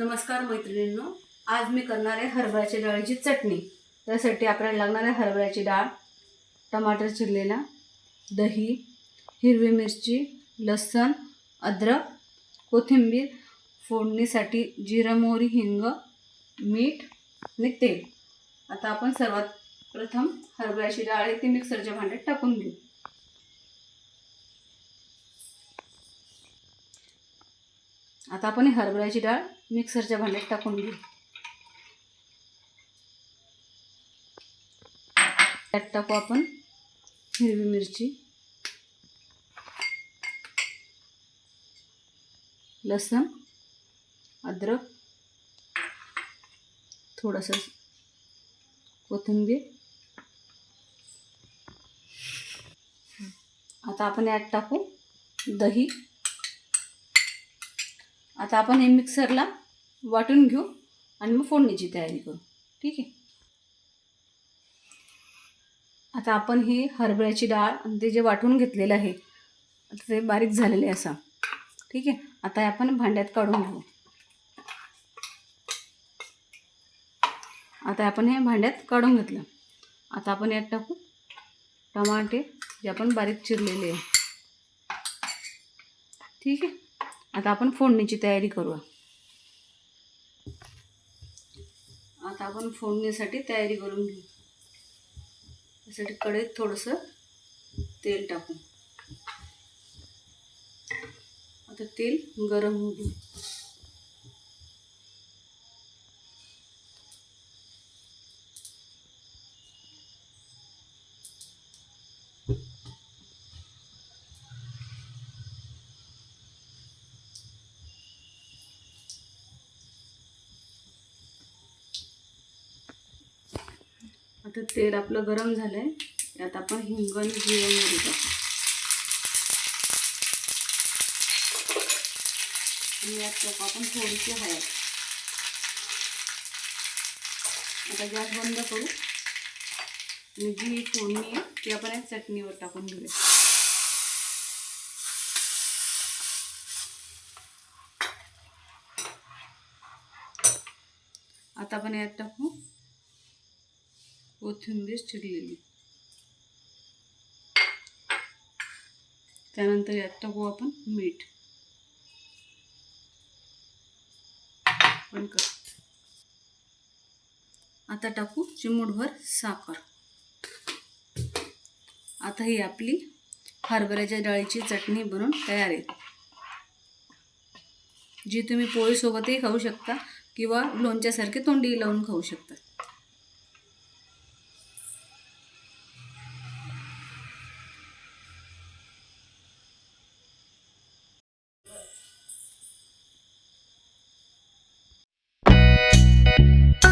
नमस्कार मैत्रिणींनो आज मी करणार आहे हरभऱ्याच्या डाळीची चटणी. त्यासाठी आपल्याला लागणार आहे हरभऱ्याची डाळ टमाटर चिरलेला दही हिरवी मिरची लसण अद्रक कोथिंबीर फोडणीसाठी जिरं मोहरी हिंग मीठ आणि तेल. आता आपण सर्वात प्रथम हरभऱ्याची डाळ आहे ती मिक्सरच्या भांड्यात टाकून घेऊ. आता आपण ही हरभऱ्याची डाळ मिक्सरच्या भांड्यात टाकून घेऊ त्यात टाकू आपण हिरवी मिरची लसण अद्रक थोडंसं कोथिंबीर. आता आपण यात टाकू दही. आता आपण हे मिक्सरला वाटून घेऊ आणि मग फोडणीची तयारी करू. ठीक आहे? आता आपण ही हरभऱ्याची डाळ आणि ते जे वाटून घेतलेलं आहे आता ते बारीक झालेले आहे ठीक आहे? आता आपण भांड्यात काढून घेऊ. आता आपण हे भांड्यात काढून घेतलं. आता आपण यात टाकू. टमाटे जे आपण बारीक चिरलेले आहे. ठीक आहे? आता आपण फोडणीची तयारी करूया. आता आपण फोडणीसाठी तयारी करून घेऊ. त्यासाठी कढईत थोडंसं तेल टाकू. आता तेल गरम होऊ आता तेल आपलं गरम झालं आहे यात आपण हिंग आणि जिरे मोहरी टाकू. आणि यात टाकू आपण थोडीशी हळद. आता गॅस बंद करू. आणि जी फोडणी आहे ती आपण या चटणीवर टाकून घेऊया. आता आपण यात टाकू. कोथिंबीर चिरलेली. त्यानंतर यात टाकू आपण मीठ. पण आता टाकू चिमूटभर साखर. आता ही आपली हरभऱ्याच्या डाळीची चटणी बनून तयार आहे. जी तुम्ही पोळीसोबतही खाऊ शकता किंवा लोणच्यासारखे तोंडी लावून खाऊ शकता. Bye.